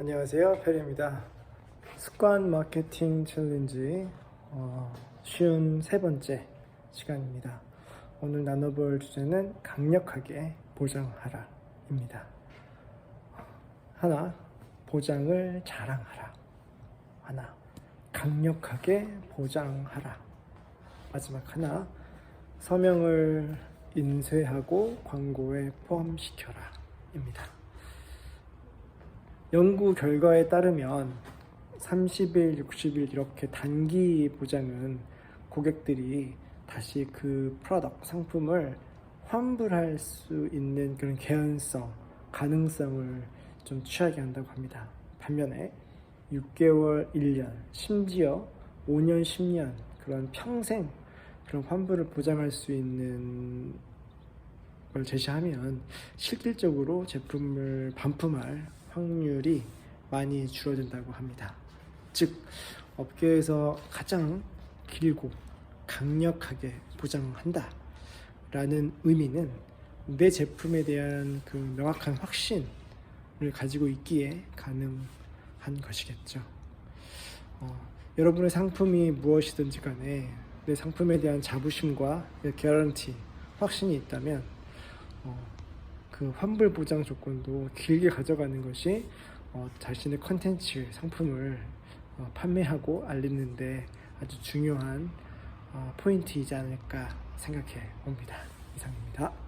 안녕하세요. 페리입니다. 습관 마케팅 챌린지 어, 쉬운 세 번째 시간입니다. 오늘 나눠볼 주제는 강력하게 보장하라 입니다. 하나, 보장을 자랑하라. 하나, 강력하게 보장하라. 마지막 하나, 서명을 인쇄하고 광고에 포함시켜라. 입니다. 연구 결과에 따르면 30일, 60일 이렇게 단기 보장은 고객들이 다시 그 프로덕트 상품을 환불할 수 있는 그런 개연성, 가능성을 좀 취하게 한다고 합니다. 반면에 6개월, 1년, 심지어 5년, 10년 그런 평생 그런 환불을 보장할 수 있는 걸 제시하면 실질적으로 제품을 반품할 확률이 많이 줄어든다고 합니다. 즉 업계에서 가장 길고 강력하게 보장한다 라는 의미는 내 제품에 대한 그 명확한 확신을 가지고 있기에 가능한 것이겠죠. 어, 여러분의 상품이 무엇이든지 간에 내 상품에 대한 자부심과 개런티, 확신이 있다면 어, 그 환불 보장 조건도 길게 가져가는 것이 어, 자신의 컨텐츠 상품을 어, 판매하고 알리는데 아주 중요한 어, 포인트이지 않을까 생각해 봅니다. 이상입니다.